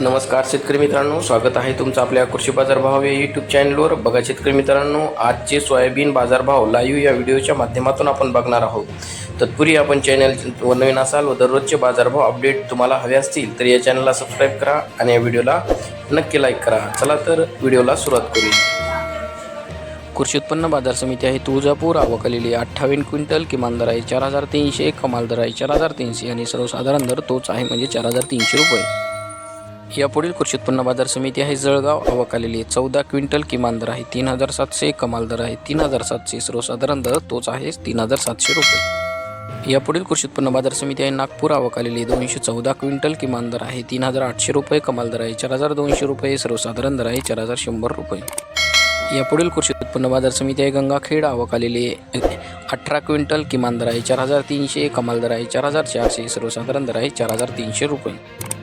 नमस्कार शेतकरी मित्रांनो स्वागत आहे तुमचं आपल्या कृषी बाजार भाव या यूट्यूब चॅनलवर बघा शेतकरी मित्रांनो आजचे सोयाबीन बाजारभाव लाईव्ह या व्हिडिओच्या माध्यमातून आपण बघणार आहोत. तत्पूर्वी आपण चॅनल व नवीन असाल व दररोजचे बाजारभाव अपडेट तुम्हाला हवे असतील तर या चॅनलला सबस्क्राईब करा आणि या व्हिडिओला नक्की लाईक करा. चला तर व्हिडिओला सुरुवात करूया. कृषी उत्पन्न बाजार समिती आहे तुळजापूर. आवकलेली अठ्ठावीन अठ्ठावीस क्विंटल किमान दर आहे चार हजार तीनशे कमाल दर आहे चार हजार तीनशे आणि सर्वसाधारण दर तोच आहे म्हणजे चार हजार तीनशे रुपये. यापुढील कृषी उत्पन्न बाजार समिती आहे. जळगाव अवकालेली आहे. चौदा क्विंटल किमान दर आहे. तीन हजार सातशे कमाल दर आहे. तीन हजार सातशे सर्वसाधारण दर तोच आहे. तीन हजार सातशे रुपये. यापुढील कृषी उत्पन्न बाजार समिती आहे. नागपूर अवकालेली आहे. दोनशे चौदा क्विंटल किमान दर आहे. तीन हजार आठशे रुपये कमाल दर आहे. चार हजार दोनशे रुपये सर्वसाधारण दर आहे. चार हजार शंभर रुपये. यापुढील कृषी उत्पन्न बाजार समिती आहे. गंगाखेड अवकालेली आहे. अठरा क्विंटल किमान दर आहे. चार हजार तीनशे कमाल दर आहे. चार हजार चारशे सर्वसाधारण दर आहे. चार हजार तीनशे रुपये.